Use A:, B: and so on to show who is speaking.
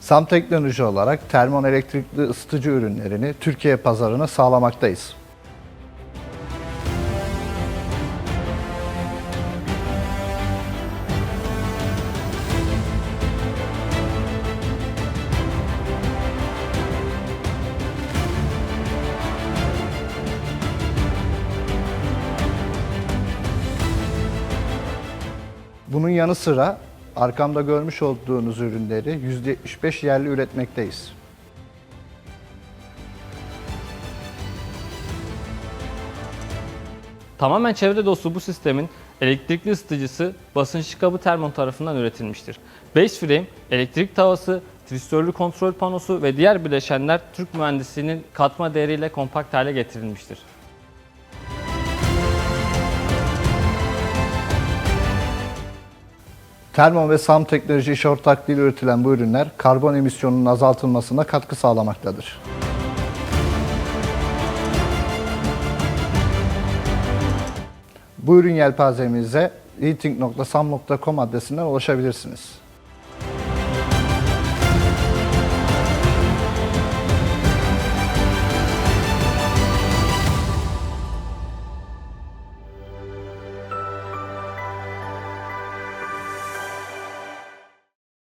A: SAM teknoloji olarak termon elektrikli ısıtıcı ürünlerini Türkiye pazarına sağlamaktayız. Bunun yanı sıra arkamda görmüş olduğunuz ürünleri %75 yerli üretmekteyiz.
B: Tamamen çevre dostu bu sistemin elektrikli ısıtıcısı basınçlı kabı termon tarafından üretilmiştir. Base frame, elektrik tavası, tristörlü kontrol panosu ve diğer bileşenler Türk mühendisliğinin katma değeriyle kompakt hale getirilmiştir.
A: Termon ve SAM teknoloji iş ortaklığıyla üretilen bu ürünler karbon emisyonunun azaltılmasına katkı sağlamaktadır. Bu ürün yelpazemize eating.sam.com adresinden ulaşabilirsiniz.